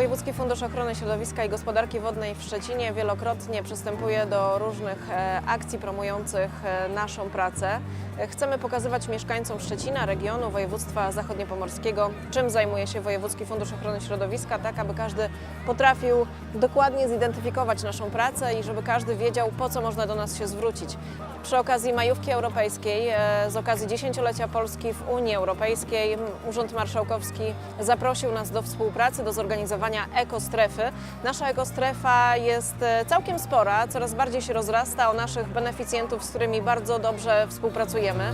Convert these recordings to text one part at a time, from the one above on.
Wojewódzki Fundusz Ochrony Środowiska i Gospodarki Wodnej w Szczecinie wielokrotnie przystępuje do różnych e, akcji promujących e, naszą pracę. E, Chcemy pokazywać mieszkańcom Szczecina, regionu, województwa zachodniopomorskiego, czym zajmuje się Wojewódzki Fundusz Ochrony Środowiska, tak aby każdy potrafił dokładnie zidentyfikować naszą pracę i żeby każdy wiedział, po co można do nas się zwrócić. Przy okazji majówki europejskiej, z okazji dziesięciolecia Polski w Unii Europejskiej, Urząd Marszałkowski zaprosił nas do współpracy, do zorganizowania ekostrefy. Nasza ekostrefa jest e, całkiem spora, coraz bardziej się rozrasta o naszych beneficjentów, z którymi bardzo dobrze współpracujemy.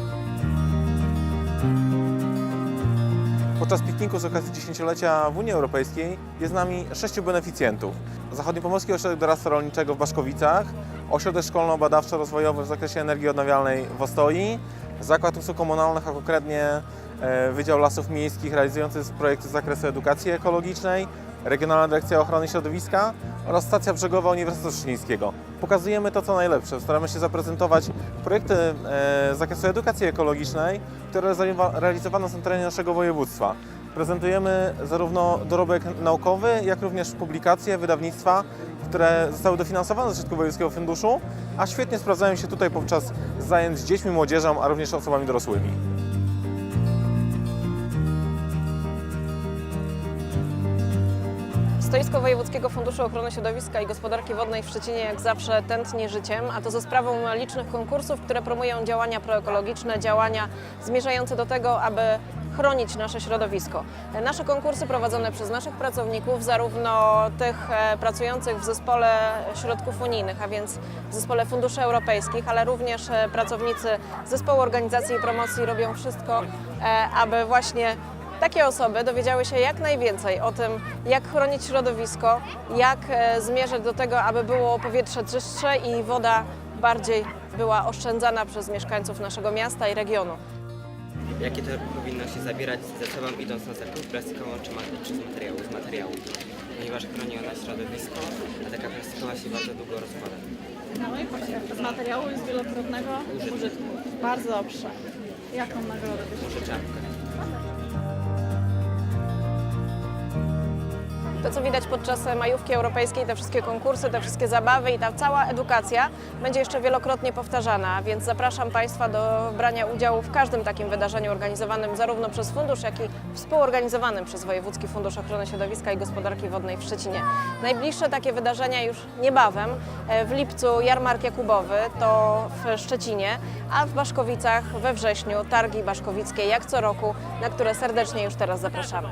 Podczas pikniku z okazji dziesięciolecia w Unii Europejskiej jest z nami sześciu beneficjentów. Zachodniopomorski Ośrodek Doradztwa Rolniczego w Baszkowicach, Ośrodek Szkolno-Badawczo-Rozwojowy w zakresie energii odnawialnej w Ostoi, Zakład Usług Komunalnych, a konkretnie e, Wydział Lasów Miejskich realizujący projekty z zakresu edukacji ekologicznej, Regionalna Dyrekcja Ochrony Środowiska oraz Stacja Brzegowa Uniwersytetu Szczecińskiego. Pokazujemy to, co najlepsze. Staramy się zaprezentować projekty e, z zakresu edukacji ekologicznej, które realizowa- realizowane są na terenie naszego województwa. Prezentujemy zarówno dorobek naukowy, jak również publikacje, wydawnictwa, które zostały dofinansowane ze środków Wojewódzkiego Funduszu, a świetnie sprawdzają się tutaj podczas zajęć z dziećmi, młodzieżą, a również osobami dorosłymi. Stoisko Wojewódzkiego Funduszu Ochrony Środowiska i Gospodarki Wodnej w Szczecinie jak zawsze tętni życiem, a to za sprawą licznych konkursów, które promują działania proekologiczne, działania zmierzające do tego, aby chronić nasze środowisko. Nasze konkursy prowadzone przez naszych pracowników, zarówno tych e, pracujących w zespole środków unijnych, a więc w zespole funduszy europejskich, ale również e, pracownicy zespołu organizacji i promocji robią wszystko, e, aby właśnie takie osoby dowiedziały się jak najwięcej o tym, jak chronić środowisko, jak e, zmierzać do tego, aby było powietrze czystsze i woda bardziej była oszczędzana przez mieszkańców naszego miasta i regionu. Jakie torby powinno się zabierać ze sobą idąc na zakup plastikową czy, czy z materiału, z materiału, ponieważ chroni ona środowisko, a taka plastikowa się bardzo długo rozpada. No i właśnie, z materiału jest wielokrotnego użytku. Bardzo dobrze. Jaką nagrodę Może czapkę. To, co widać podczas majówki europejskiej, te wszystkie konkursy, te wszystkie zabawy i ta cała edukacja będzie jeszcze wielokrotnie powtarzana, więc zapraszam Państwa do brania udziału w każdym takim wydarzeniu organizowanym zarówno przez fundusz, jak i współorganizowanym przez Wojewódzki Fundusz Ochrony Środowiska i Gospodarki Wodnej w Szczecinie. Najbliższe takie wydarzenia już niebawem. E, W lipcu Jarmark Jakubowy to w Szczecinie, a w Baszkowicach we wrześniu targi baszkowickie jak co roku, na które serdecznie już teraz zapraszamy.